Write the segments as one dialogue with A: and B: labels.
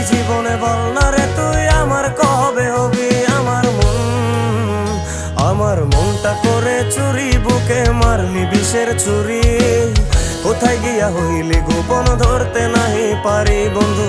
A: এই জীবনে বল না রে, তুই আমার কবে হবি? আমার মন, আমার মনটা করে চুরি, বুকে মারলি বিষের চুরি কোথায় গিয়া হইলি গোপন ধরতে নাহি পারি, বন্ধু?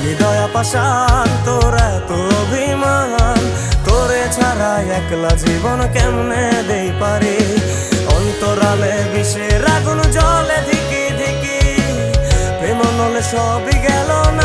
A: হৃদয় পাশান তোর এত অভিমান। তোরে ছাড়া একলা জীবন কেমনে দেই পারি? অন্তরালে বিষের আগুন, জলে ধিকি ধিকি। প্রেম নলে সবই গেল নাই